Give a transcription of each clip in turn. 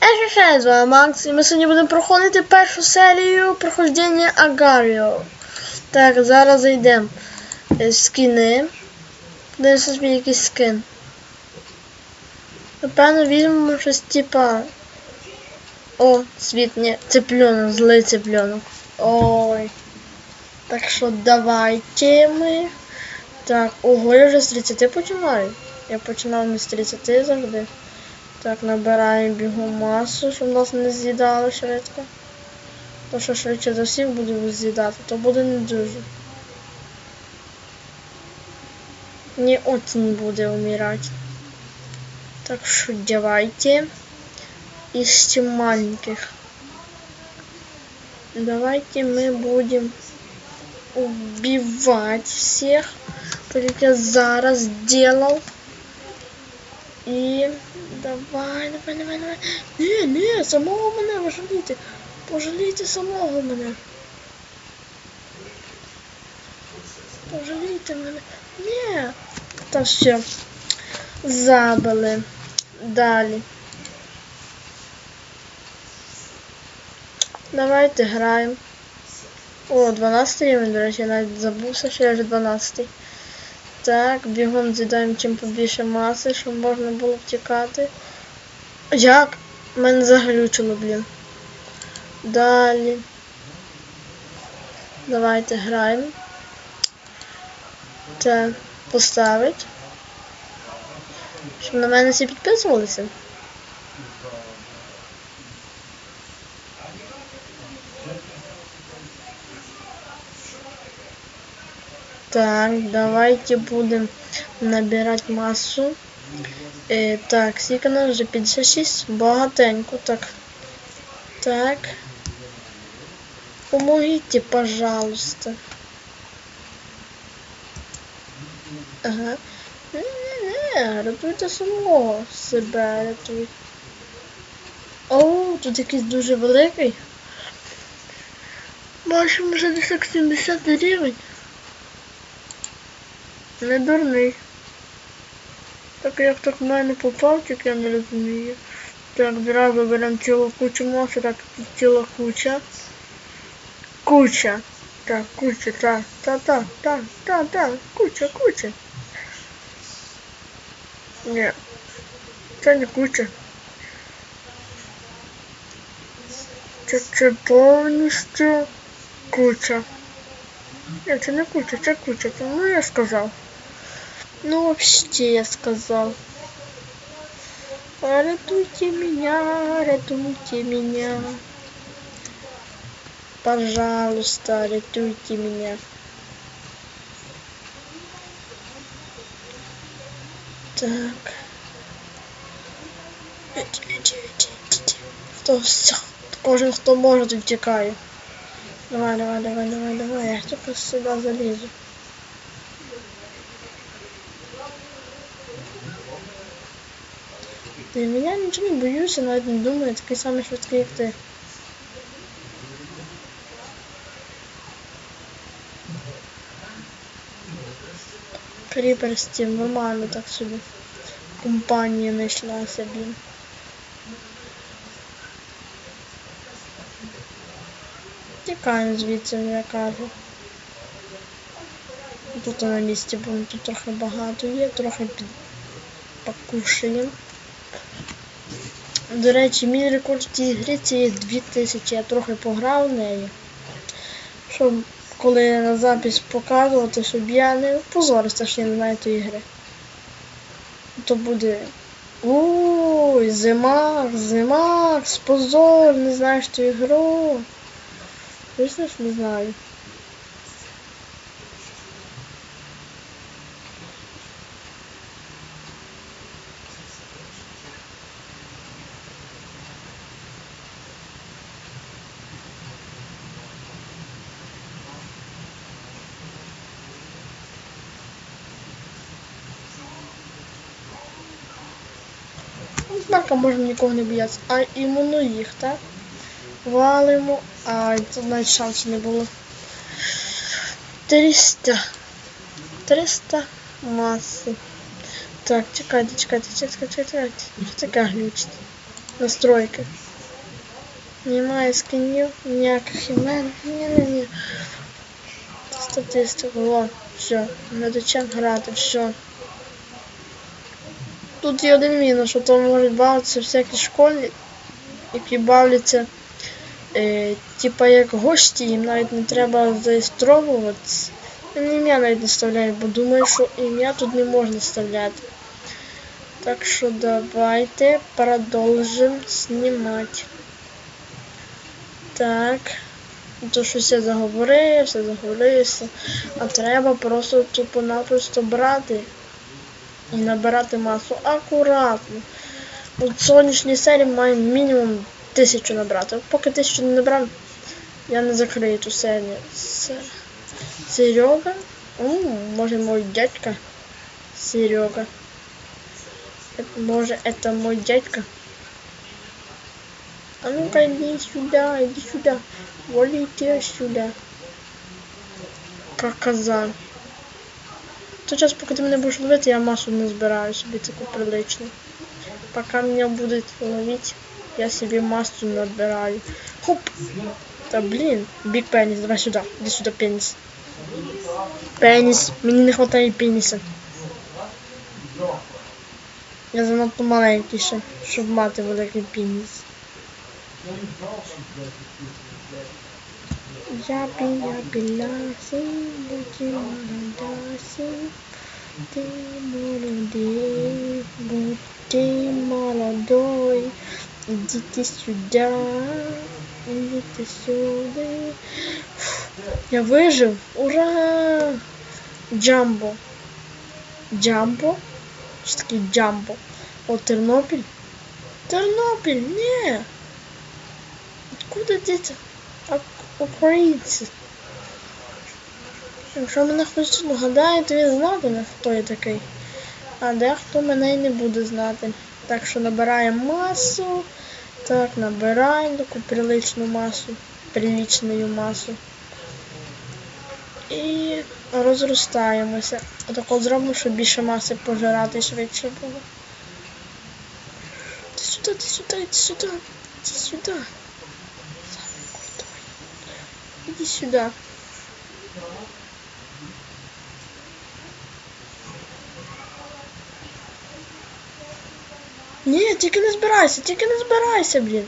Ехе, з вами Макс, і ми сьогодні будемо проходити першу серію проходження Агаріо. Так, зараз зайдемо в скини. Дивимося собі якийсь скин. Напевно, візьмемо щось типа. О, світ, ні, цыпленок, злий цыпленок. Ой. Так що давайте ми. Так, ого, я вже з 30 починаю. Я починав не з 30 завжди. Так, набираємо бігом масу, щоб нас не з'їдали швидко. То що швидше за всіх будемо з'їдати, то буде не дуже. Не очень буде умирать. Так що давайте. Из маленьких. Давайте мы будем убивать всех. Как я зараз делал. І давай, давай, давай, давай. Ні, ні, самого мене пожалійте. Пожалійте самого мене. Пожалійте мене. Ні. Та все. Забили. Далі. Давайте граємо. О, 12 рівень, до речі, я навіть забувся, що я вже 12. Так, бігом з'їдаємо чим побільше маси, щоб можна було втікати. Як? Мене заглючило, блін. Далі. Давайте граємо. Це поставить. Щоб на мене всі підписувалися. Так, давайте будем набирать массу. Е, так, скільки нас вже 56, багатенько, так. Так. Помогите, пожалуйста. Ага. Не-не-не, рятуйте самого себе, рятуйте. О, тут якийсь дуже великий. Бачимо вже десь як 70 рівень. Не дурний. Так як так в мене попав, тільки я не розумію. Так, зразу беремо цілу кучу маси, так ціла куча. Куча. Так, куча, так, так, так, так, так, так, куча, куча. Ні. Це не куча. Це, це повністю куча. Ні, це не куча, це куча. Ну я сказав. Ну, вообще я сказал. Рятуйте меня, рятуйте меня. Пожалуйста, рятуйте меня. Так. Хто все? Кожен хто може тут тікає. Давай, давай, давай, давай, давай. Я тільки сюди залізу. Я нічого не боюся, навіть не думаю, такий самий швидкий, як ти. Кріпер Стів, нормально так собі. Компанія знайшлася, блін. Тікаємо звідси, я кажу. Тут на місці будемо, тут трохи багато є, трохи під... покушаємо. До речі, мій рекорд в цій грі це є 2000, я трохи пограв в неї. Щоб коли я на запис показувати, щоб я не позорився, що я не знаю тої гри. То буде. Ой, зима, зима, позор, не знаєш ту ігру. Ж не знаю. Однако можна нікого не боятися. А іменно їх, так? Валимо. А, тут навіть шансу не було. 300. 300 маси. Так, чекайте, чекайте, чекайте, чекайте. Що таке глючить? Настройки. Немає скинів, ніяких імен. Ні-ні-ні. Статистику, о, все. Глядачам грати, все. Тут є один мінус, що там можуть бавитися всякі школьні, які бавляться, е, типа як гості, їм навіть не треба зареєстровуватися. Ім'я навіть не вставляю, бо думаю, що ім'я тут не можна вставляти. Так що давайте продовжим знімати. Так. То щось я заговорився, заговорився. А треба просто тупо-напросто брати і набирати масу акуратно. От в сьогоднішній серії маю мінімум тисячу набрати. От Поки тисячу не набрав, я не закрию цю серію. С- Серега? М, Може мой дядька? Серега. Это, может это мой дядька? А ну-ка иди сюда, иди сюда. Валите сюда. Как казан. То час, поки ти мене будеш ловити, я масу не збираю собі таку приличну. Пока меня будут ловить, я себе массу набираю. Хоп! Да блин, биг пенис, давай сюда, иди сюда, пенис. Пеніс, мені не вистачає пеніса. Я занадто маленький ще, щоб мати великий пеніс. Будь молодасі, ти молодий, будь молодой, ідіть сюди, ідіть сюди. Я вижив! Ура! Джамбо. Джамбо? Що таке Джамбо? О, Тернопіль? Тернопіль, ні! Откуда діти? Українці. Якщо мене хтось вгадає, то він знатиме, хто я такий. А дехто мене й не буде знати. Так що набираємо масу. Так, набираємо таку приличну масу. Приличну масу. І розростаємося. Отако зробимо, щоб більше маси пожирати швидше було. Ти сюди, ти сюди, іди сюди, іди сюди. Самий крутой. Іди сюди. Ні, тільки не збирайся, тільки не збирайся, блін.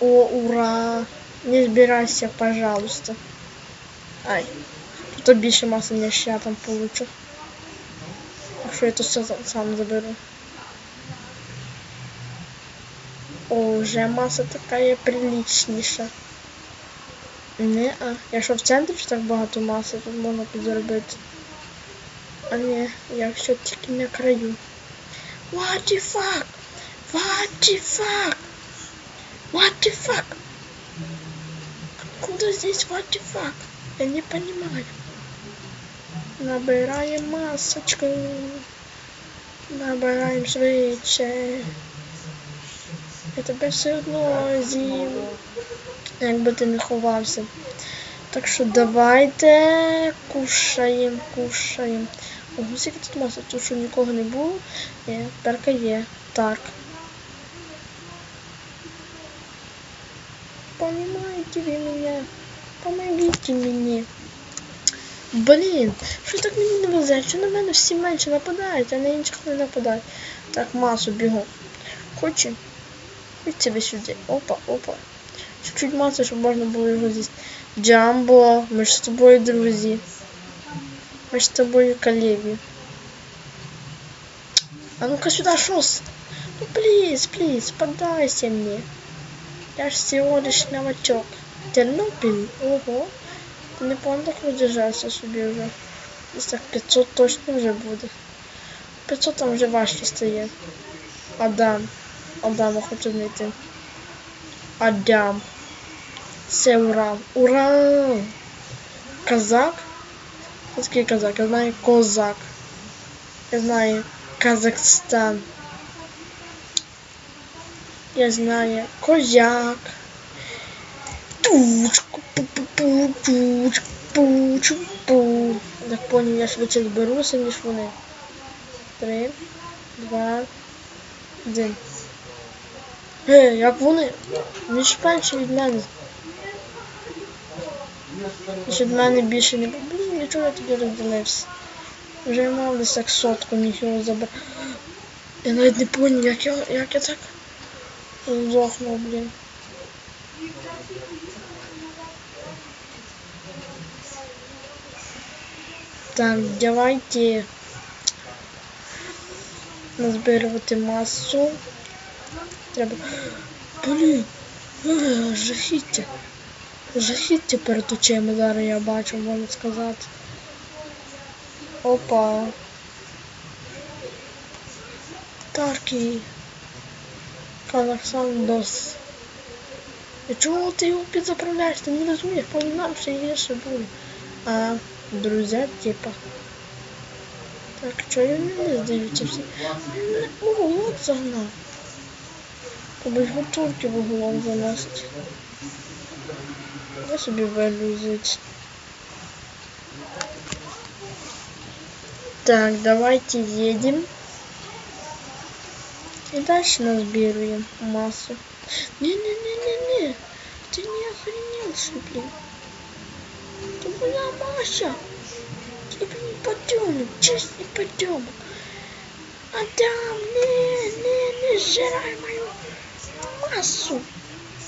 О, ура! Не збирайся, пожалуйста. Ай. Тут більше маси, ніж я там получу. Якщо я то все сам- сам заберу. О, вже маса така є приличніша. Не, а. Якщо в центрі ж так багато маси, тут можна підзаробити. А не, якщо тільки на краю. What the fuck? What the fuck? What the fuck? Откуда здесь what the fuck? Я не понимаю. Набираем масочку. Набираем швидше. Я тебе все одно з'їм. Якби ти не ховався. Так що давайте кушаємо, кушаємо. Ого, скільки тут маси, тут що нікого не було. Є, перка є. Так. Понимаете вы меня? Помогите мені. Блін, що так мені не везе? Що на мене всі менше нападають, а на інших не нападають. Так, масу бігом. Хоче? Ходь себе сюди. Опа, опа. Чуть-чуть маси, щоб можна було його з'їсти. Джамбо, ми ж з тобою друзі. Ми ж з тобою колеги. А ну-ка сюда, шос. Ну, плиз, плиз, подайся мне. Я ж всего лишь новачок. Тернопіль? Ого. Ти непогано так видержався собі вже. Десь так 500 точно вже буде. 500 там вже важче стає. Адам. Адама хочу знайти. Адам. Це Урал. Урал! Казак? Що казак? Я знаю козак. Я знаю Казахстан. Я знаю козяк. Тучку, пу-пу-пу. Так понял, я швидше зберуся, ніж вони. Три, два, один. Е, як вони? Вони ж менше від мене. Від мене більше не. Блін, нічого я тоді розділився. Вже мав десь як сотку міг його забрати. Я навіть не поняв, як я, як я так здохнув, блін. Так, давайте назбирувати масу. Треба. Блін, жахіття. Жахіття перед очима зараз я бачу, можна сказати. Опа. Тарки. Казахстан дос. І чого ти його підзаправляєш? Ти не розумієш, повинна ще гірше буде. А, друзі, типа. Так, чого я не здаються всі? Мене у голову загнав. Ж гуртурки в голову заносить. Я собі вилюзить. Так, давайте едем. И дальше назбируем массу. Не-не-не-не-не. Ты не охренелся, блин. Это была Маша. Тебе не подъемок, честный подъемок. Адам, не, не, не сжирай мою массу.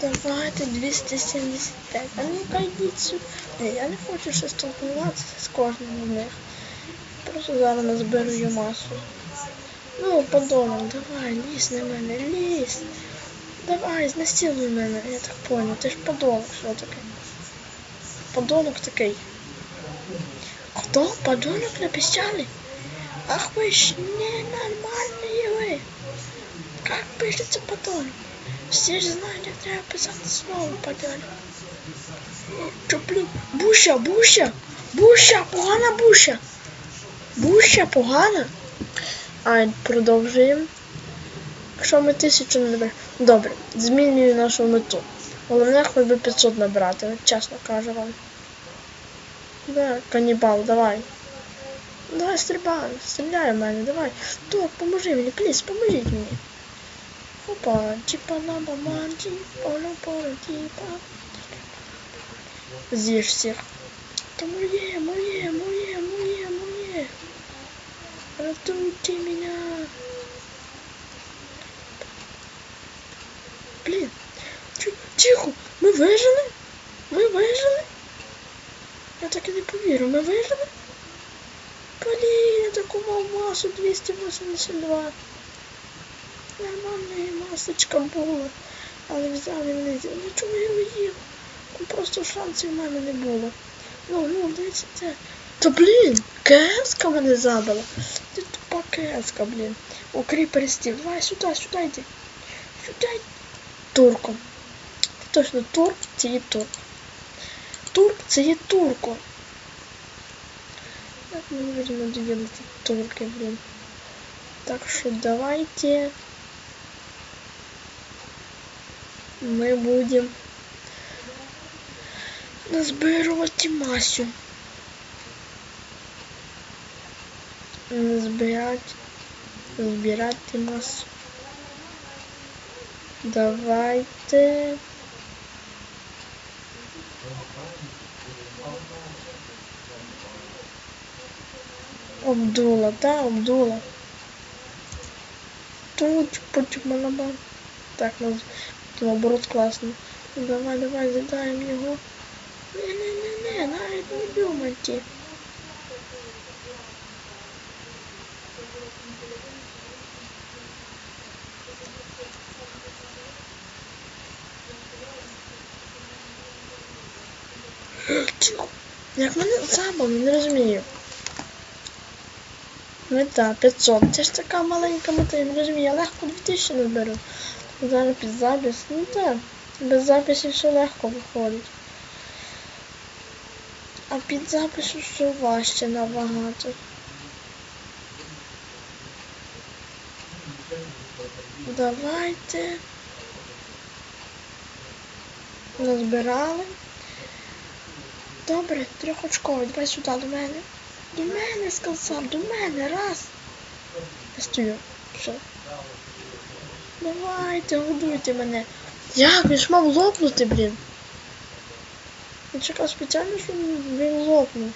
Давайте 275. А ну-ка йдіть сюди. Ні, я не хочу ще спілкуватися з кожним з них. Просто зараз назбирую масу. Ну, подонок, давай, лізь на мене, лізь. Давай, знасилуй мене, я так понял. Ти ж подонок все-таки. Подонок такий. Хто? Подонок написали? Ах вы ж ненормальные вы. Как пишется подонок? Все ж знають, як треба писати слово подонок. Чо, блін? Буша, буша! Буша, погана буша! Буша, погана! А, продовжуємо. Якщо ми тисячу не наберемо. Добре, змінюю нашу мету. Головне, хоч би 500 набрати, чесно кажу вам. Да, канібал, давай. Давай стрибай, стріляй в мене, давай. Ток, поможи мені, пліс, поможіть мені. З'їж всіх. Та моє, моє, моє, моє, моє. Рятуйте меня. Блін, тихо, ми вижили? Ми вижили? Я так і не повірю, ми вижили? Блін, я таку мав масу 282. Нормальна масочка була. Але взяли мене. Ну чому я не їв? Ну просто шансів в мене не було. Ну, ну, дивіться це. Та блін, КС-ка мене забила. Ти тупа КС-ка, блін. О, кріпер стіл. Давай сюди, сюди йди. Сюди. Турком. Ти точно турк, це є турк. Турк це є турко. Як ми будемо ділити турки, блін. Так що давайте ми будемо назбирувати масю. Збирати, збирати масу. Давайте. Обдула, да, обдула. Тут потім малабан. Так, ну, наоборот класно. Давай, давай, задаємо його. Не-не-не-не, навіть не думайте. Тихо. Як мене забавно, не розумію. Мета 500. Це ж така маленька мета, я не розумію, я легко 2000 наберу. Зараз під запис. Ну так, без запису все легко виходить. А під запису все важче набагато. Давайте. Назбирали. Добре, трьохочковий, давай сюди до мене. До мене сказав, до мене, раз. Я стою. Все. Давайте, годуйте мене. Як? Він ж мав лопнути, блін. Я чекав спеціально, щоб він лопнув.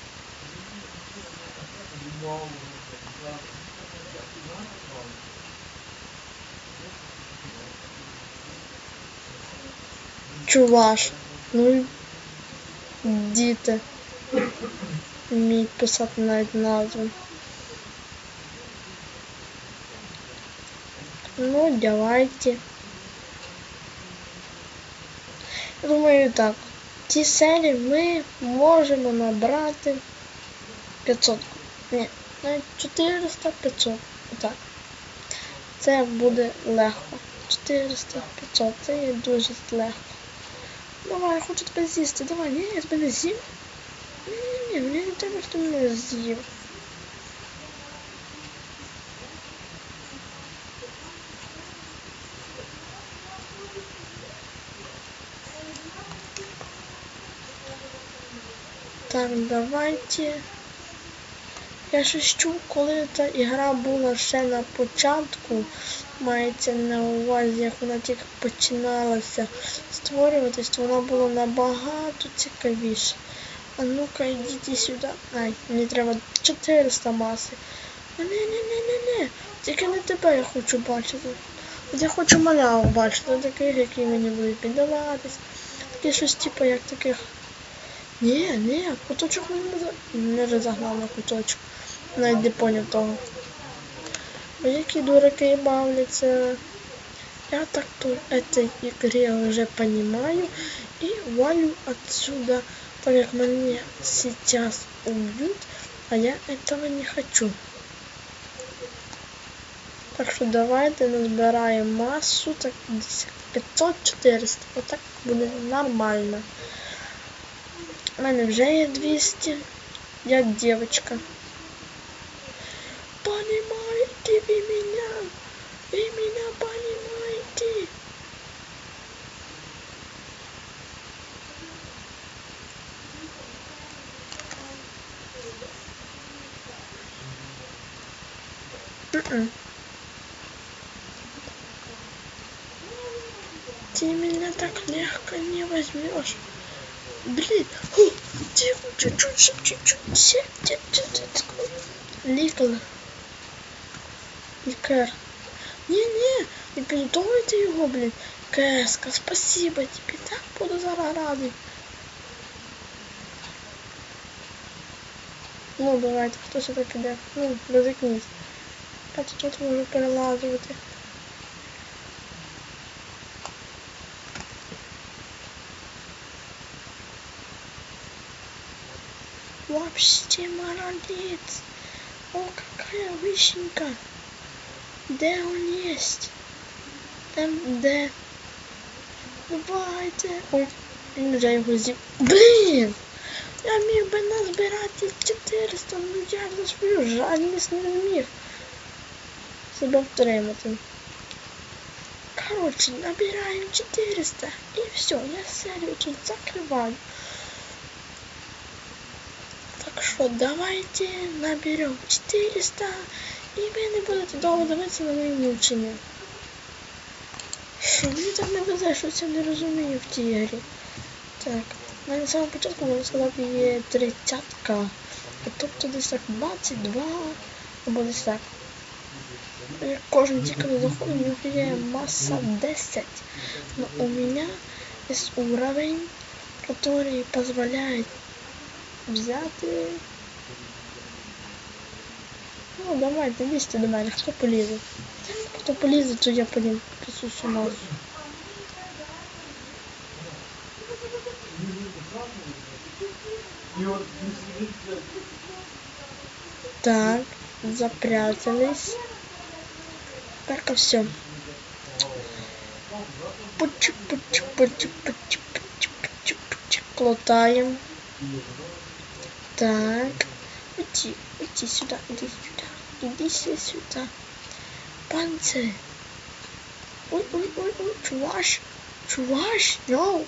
Чуваш. Ну діти. Вміють писати навіть назву. Ну, давайте. Я думаю, так. В цій серії ми можемо набрати 500. Ні, навіть 400 500. Так. Це буде легко. 400 500. Це є дуже легко. Давай, я хочу тебе з'їсти. Давай, ні, я тебе не з'їм. Ні, ні, ні, мені не треба, щоб ти мене з'їв. Так, давайте. Я щось чув, коли та ігра була ще на початку, мається на увазі, як вона тільки починалася створюватись, то вона була набагато цікавіша. А ну-ка, йдіть сюди. Ай, мені треба 400 маси. Не, не, не, не, не. Тільки не тебе я хочу бачити. От Я хочу малявок бачити, таких, які мені будуть піддаватись. Такі щось типу, як таких. Ні, ні, куточок не, розогнав на куточок. Навіть не поняв того. Ой, які дураки бавляться. Я так то этой игре уже понимаю и валю отсюда, так как меня сейчас убьют, а я этого не хочу. Так що давайте назбираємо масу, так десь 500-400, отак буде нормально. У мене вже є 200, як девочка. чуть-чуть, чуть-чуть, чуть-чуть, чуть-чуть. Лікар. Лікар. Ні-ні, не підготовуйте його, блін. Кеска, спасибо тобі, так буду зараз радий. Ну, давайте, хто сюди піде? Ну, ризикніть. Я тут тут можу перелазувати. Вообще молодец. О, какая вишенька. Де он есть? Там, де? Давайте. Він вже його з'їв. Блін! Я міг би назбирати 400, ну я за свою жадність не міг себе втримати. Короче, набираем 400 и все, я серию тут закрываю. Давайте наберем 400 і ви не будете довго на мої мучення. Що мені так не везе, що я не розумію в тій. Так, в мене самого початку можна сказати є тридцятка. Тобто десь так 22 або десь так. Як Кожен не заходить, у нього є маса 10. Но у меня есть уровень, который позволяет взяти. Ну, давайте, лізьте до мене, хто полізе. Хто полізе, то я полізу присущу масу. Так, запрятались. Так, все. Пучу, пучу, пучу, пучу, пучу, пучу, пучу. Клотаем. Так. Иди, иди сюда, иди сюда. Иди сюда. Панцирь. Ой, ой, ой, ой, чуваш. Чуваш, no.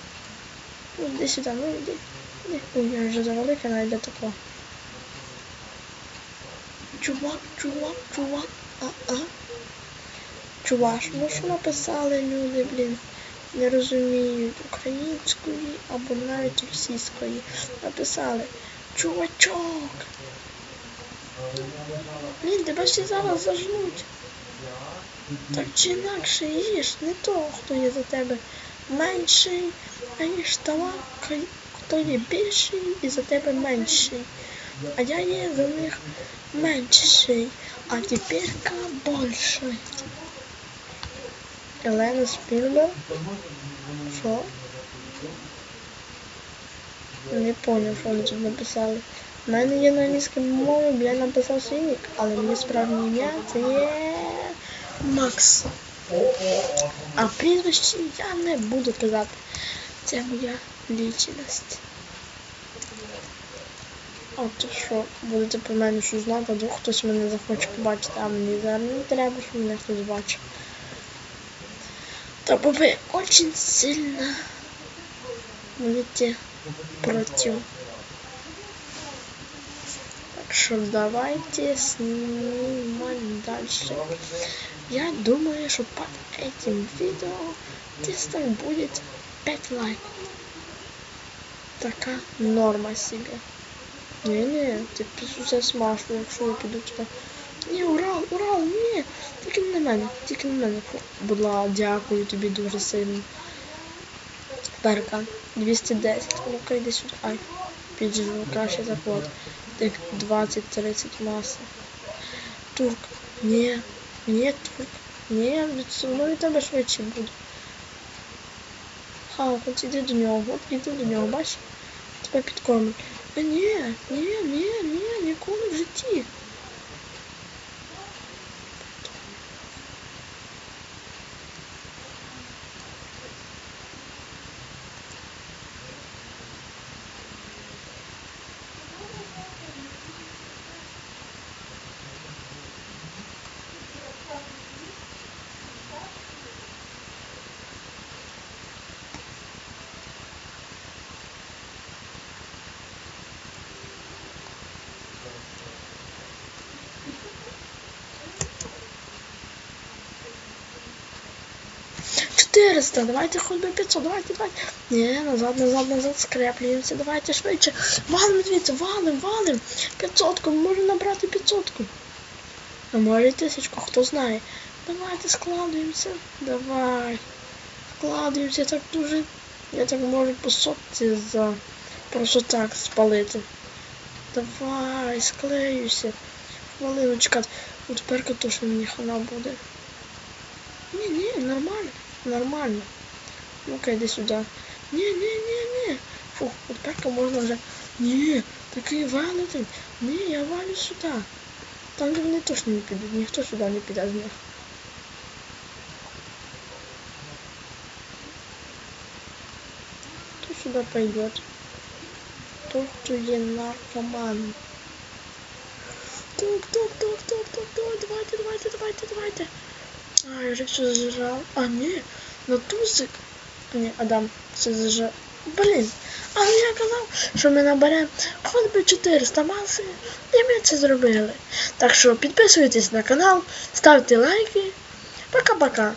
Ну, Иди сюда, ну иди. иди. Ой, я вже завелика, для такого. Чувак, чувак, чувак, а-а. Чуваш, ну що написали люди, блін, не розуміють української або навіть російської. Написали чувачок. Блін, тебе всі зараз зажнуть. Так чи інакше їж не того, хто є за тебе менший, аніж того, хто є більший і за тебе менший. А я є за них менший, а теперь-ка більший. Елена Спілберг? Що? Не поняв, що вони тут написали. У мене є на англійській мові, я написав свій нік, але моє справжнє ім'я це є Макс. А прізвище я не буду казати. Це моя лічність. От що, будете про мене щось знати, а вдруг хтось мене захоче побачити, а мені зараз не треба, щоб мене хтось бачив. То ви очень сильно будете против. Так что давайте снимать дальше. Я думаю, что под этим видео тестом будет 5 лайков. Така норма себе. Не-не, ти пісуся смашло, якщо я піду туди. Ні, Урал, Урал, ні, тільки не на мене, тільки не на мене. Фу, Будь ласка, дякую тобі дуже сильно. Перка, 210, ну-ка йди сюди. Ай, підживу, краще заход. Тих 20-30 маси. Турк, ні, ні, турк, ні, від мною тебе швидше буде. Ха, от іди до нього, от іди до нього, бачиш? Тебе підкормить. Ні, ні, ні, ні, ніколи в житті. Четыреста, давайте хоть бы 500, давайте, давайте. Не, назад, назад, назад, скреплюємося, давайте швидше. Валим звідси, валим, валим. 500, можна набрати 500. А може тисячку, хто знає. Давайте складуємося, давай. Складуємося, так дуже. Я так можу по сотці за просто так спалити. Давай, склеюся. Хвилиночка. От тепер точно мені хана буде. Ні, ні, нормально, нормально. Ну-ка, йди сюди. Ні, ні, ні, ні. Фух, от тепер можна вже. Ні, такий велетень. Ні, я валю сюди. Там де вони точно не підуть, ніхто сюди не піде з них. Кто сюда пойдет? Тот, кто є наркоман. Тук, тук, тук, тук, тук, тук, давайте, давайте, давайте, давайте. А, я вже все зажав. А, ні, на тузик. Ні, Адам, все зажав. Блін, але я казав, що ми наберемо хоч би 400 маси, і ми це зробили. Так що підписуйтесь на канал, ставте лайки. Пока-пока.